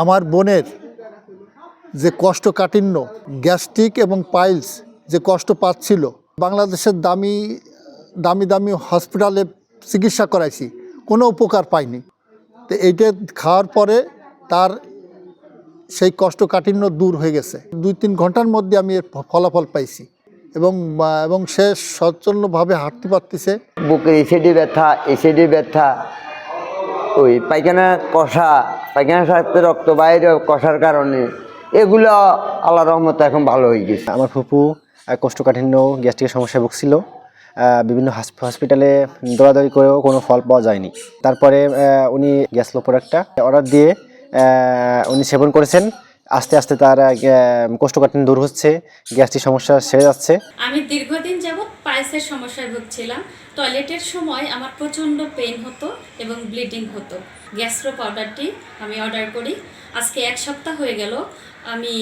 আমার বোনের যে কষ্টকাঠিন্য গ্যাস্ট্রিক এবং পাইলস যে কষ্ট পাচ্ছিল, বাংলাদেশের দামি দামি দামি হসপিটালে চিকিৎসা করাইছি, কোনো উপকার পাইনি। তো এইটা খাওয়ার পরে তার সেই কষ্টকাঠিন্য দূর হয়ে গেছে। দুই তিন ঘণ্টার মধ্যে আমি এর ফলাফল পাইছি এবং এবং সে সচ্ছলভাবে হাঁটতে পারতেছে। বুকের এসিডি ব্যথা এসিডি ব্যথা, ওই পায়খানা, কষা পায়খানার সাথে রক্ত বাইরে কষার কারণে। এগুলো আল্লাহ রহমতে এখন ভালো হয়ে গেছে। আমার ফুপু কোষ্ঠকাঠিন্য গ্যাস্ট্রিকের সমস্যায় ভুগছিল। বিভিন্ন হাস- হসপিটালে দৌড়াদৌড়ি করেও কোনো ফল পাওয়া যায়নি। তারপরে উনি গ্যাস লো প্রোডাক্টটা অর্ডার দিয়ে উনি সেবন করেছেন। আস্তে আস্তে তার কোষ্ঠকাঠিন্য দূর হচ্ছে। গ্যাস্ট্রিক সমস্যা সেরে যাচ্ছে। আমি দীর্ঘদিন যাবৎ পাইলসের সমস্যায় ভুগছিলাম। টয়লেটের সময় আমার প্রচণ্ড পেন হতো এবং ব্লিডিং হতো। গ্যাস্ট্রো পাউডারটি আমি অর্ডার করি। আজকে এক সপ্তাহ হয়ে গেল। আমি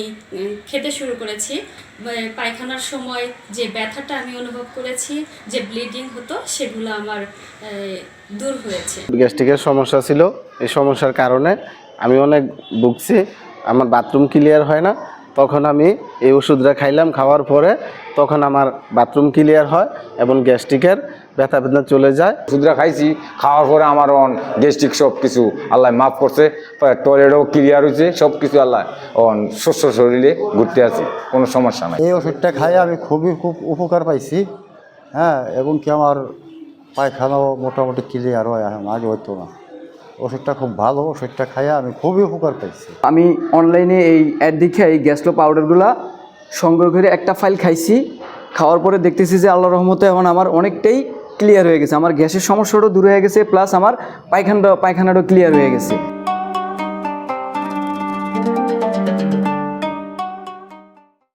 খেতে শুরু করেছি। পায়খানার সময় যে ব্যথাটা আমি অনুভব করেছি, যে ব্লিডিং হতো, সেগুলো আমার দূর হয়েছে। গ্যাস্ট্রিকের সমস্যা ছিল। এই সমস্যার কারণে আমি অনেক ভুগছি। আমার বাথরুম ক্লিয়ার হয় না। তখন আমি এই ওষুধটা খাইলাম খাওয়ার পরে তখন আমার বাথরুম ক্লিয়ার হয় এবং গ্যাস্ট্রিকের ব্যথা বেদনা চলে যায়। ওষুধটা খাইছি খাওয়ার পরে আমার অন গ্যাস্ট্রিক সব কিছু আল্লাহ মাফ করছে টয়লেটও ক্লিয়ার হয়েছে সব কিছু আল্লাহ অন সুস্থ শরীরে ঘুরতে আছি কোনো সমস্যা নাই। এই ওষুধটা খাই আমি খুবই খুব উপকার পাইছি হ্যাঁ এবং কি আমার পায়খানাও মোটামুটি ক্লিয়ার হয় এখন আগে হতো না। ওষুধটা খুব ভালো, ওষুধটা খাইয়া আমি খুবই উপকার পাইছি। আমি অনলাইনে এই অ্যাড দেখে এই গ্যাসলো পাউডারগুলা সংগ্রহ করে একটা ফাইল খাইছি। খাওয়ার পরে দেখতেছি যে আল্লাহ রহমতে এখন আমার অনেকটাই ক্লিয়ার হয়ে গেছে। আমার গ্যাসের সমস্যাটাও দূর হয়ে গেছে প্লাস আমার পায়খানাটা পায়খানাটাও ক্লিয়ার হয়ে গেছে।